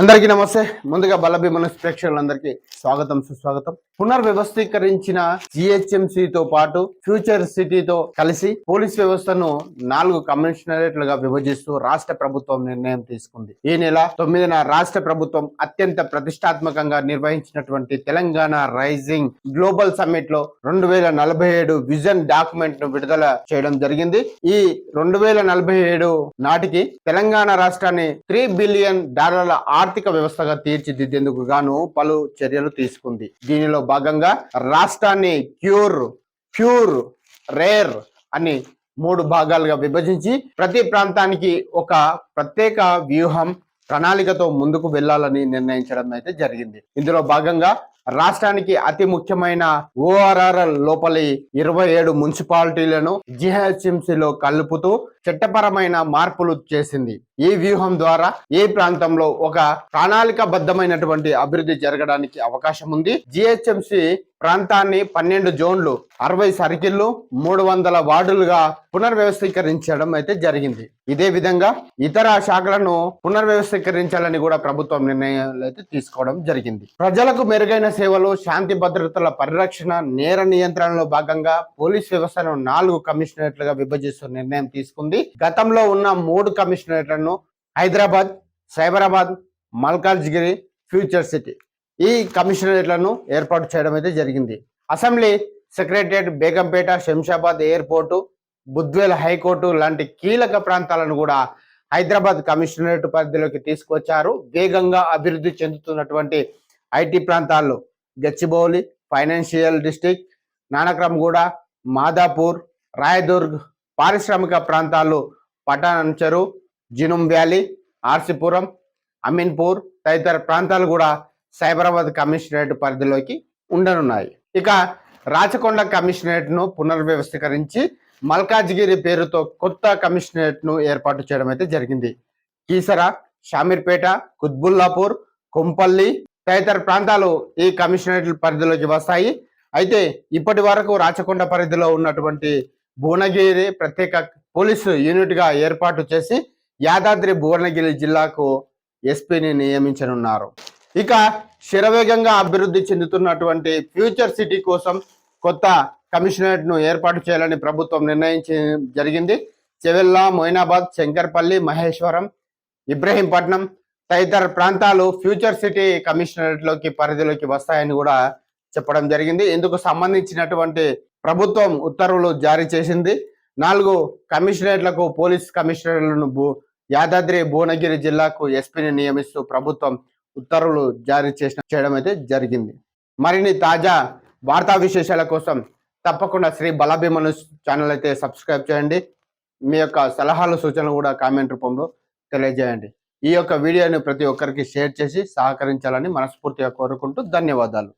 అందరికీ నమస్తే. ముందుగా బలభీమన ప్రేక్షకులందరికీ స్వాగతం సుస్వాగతం. పునర్వ్యవస్థీకరించిన GHMC తో పాటు ఫ్యూచర్ సిటీతో కలిసి పోలీస్ వ్యవస్థను నాలుగు కమిషనరేట్లుగా విభజిస్తూ రాష్ట్ర ప్రభుత్వం నిర్ణయం తీసుకుంది. ఈ నెల తొమ్మిదిన రాష్ట్ర ప్రభుత్వం అత్యంత ప్రతిష్టాత్మకంగా నిర్వహించినటువంటి తెలంగాణ రైజింగ్ గ్లోబల్ సమ్మిట్లో రెండు వేల నలభై ఏడు విజన్ డాక్యుమెంట్ను విడుదల చేయడం జరిగింది. ఈ రెండు వేల నలభై ఏడు నాటికి తెలంగాణ రాష్ట్రాన్ని త్రీ బిలియన్ డాలర్ల ఆర్థిక వ్యవస్థగా తీర్చిదిద్దేందుకు గాను పలు చర్యలు తీసుకుంది. దీనిలో భాగంగా రాష్ట్రాన్ని క్యూర్ ప్యూర్ రేర్ అని మూడు భాగాలుగా విభజించి ప్రతి ప్రాంతానికి ఒక ప్రత్యేక వ్యూహం ప్రణాళికతో ముందుకు వెళ్ళాలని నిర్ణయించడం అయితే జరిగింది. ఇందులో భాగంగా రాష్ట్రానికి అతి ముఖ్యమైన ఓఆర్ఆర్ లోపలి ఇరవై ఏడు మున్సిపాలిటీలను జిహెచ్ఎంసీలో కలుపుతూ చట్టపరమైన మార్పులు చేసింది. ఈ వ్యూహం ద్వారా ఈ ప్రాంతంలో ఒక ప్రణాళికబద్ధమైనటువంటి అభివృద్ధి జరగడానికి అవకాశం ఉంది. జిహెచ్ఎంసి ప్రాంతాన్ని పన్నెండు జోన్లు అరవై సర్కిళ్ళు మూడు వందల వార్డులుగా పునర్వ్యవస్థీకరించడం అయితే జరిగింది. ఇదే విధంగా ఇతర శాఖలను పునర్వ్యవస్థీకరించాలని కూడా ప్రభుత్వం నిర్ణయాలు అయితే తీసుకోవడం జరిగింది. ప్రజలకు మెరుగైన సేవలు శాంతి భద్రతల పరిరక్షణ నేర నియంత్రణలో భాగంగా పోలీస్ వ్యవస్థను నాలుగు కమిషనరేట్లుగా విభజిస్తూ నిర్ణయం తీసుకుంది. గతంలో ఉన్న మూడు కమిషనరేట్లను హైదరాబాద్ సైబరాబాద్ మల్కాజ్గిరి ఫ్యూచర్ సిటీ ఈ కమిషనరేట్లను ఏర్పాటు చేయడం అయితే జరిగింది. Assembly secretariat Begumpet Shamshabad airport Budvel high court లాంటి కీలక ప్రాంతాలను కూడా హైదరాబాద్ కమిషనరేట్ పరిధిలోకి తీసుకొచ్చారు. వేగంగా అభివృద్ధి చెందుతున్నటువంటి ఐటీ ప్రాంతాలు గచ్చిబౌలి ఫైనాన్షియల్ డిస్టిక్ నానక్రమ్గూడ మాదాపూర్ రాయదుర్గ్ పారిశ్రామిక ప్రాంతాలు పటానంచరు జినుం వ్యాలీ ఆర్సిపురం అమీన్పూర్ తదితర ప్రాంతాలు కూడా సైబరాబాద్ కమిషనరేట్ పరిధిలోకి ఉండనున్నాయి. ఇక రాచకొండ కమిషనరేట్ను పునర్వ్యవస్థీకరించి మల్కాజ్గిరి పేరుతో కొత్త కమిషనరేట్ను ఏర్పాటు చేయడం అయితే జరిగింది. కీసర షామీర్పేట కుత్బుల్లాపూర్ కుంపల్లి తదితర ప్రాంతాలు ఈ కమిషనరేట్ పరిధిలోకి వస్తాయి. అయితే ఇప్పటి వరకు రాచకొండ పరిధిలో ఉన్నటువంటి భువనగిరి ప్రత్యేక పోలీసు యూనిట్గా ఏర్పాటు చేసి యాదాద్రి భువనగిరి జిల్లాకు ఎస్పీని నియమించనున్నారు. ఇక శరవేగంగా అభివృద్ధి చెందుతున్నటువంటి ఫ్యూచర్ సిటీ కోసం కొత్త కమిషనరేట్ను ఏర్పాటు చేయాలని ప్రభుత్వం నిర్ణయించి జరిగింది. చెవెల్లా మొయినాబాద్ శంకర్పల్లి మహేశ్వరం ఇబ్రహీంపట్నం తదితర ప్రాంతాలు ఫ్యూచర్ సిటీ కమిషనరేట్లోకి పరిధిలోకి వస్తాయని కూడా చెప్పడం జరిగింది. ఇందుకు సంబంధించినటువంటి ప్రభుత్వం ఉత్తర్వులు జారీ చేసింది. నాలుగు కమిషనరేట్లకు పోలీస్ కమిషనర్లను భూ- యాదాద్రి భువనగిరి జిల్లాకు ఎస్పీని నియమిస్తూ ప్రభుత్వం ఉత్తర్వులు జారీ చేసిన చేయడం అయితే జరిగింది. మరిన్ని తాజా వార్తా విశేషాల కోసం తప్పకుండా శ్రీ బలాభిమను ఛానల్ అయితే సబ్స్క్రైబ్ చేయండి. మీ యొక్క సలహాలు సూచనలు కూడా కామెంట్ రూపంలో తెలియజేయండి. ఈ యొక్క వీడియోని ప్రతి ఒక్కరికి షేర్ చేసి సహకరించాలని మనస్ఫూర్తిగా కోరుకుంటూ ధన్యవాదాలు.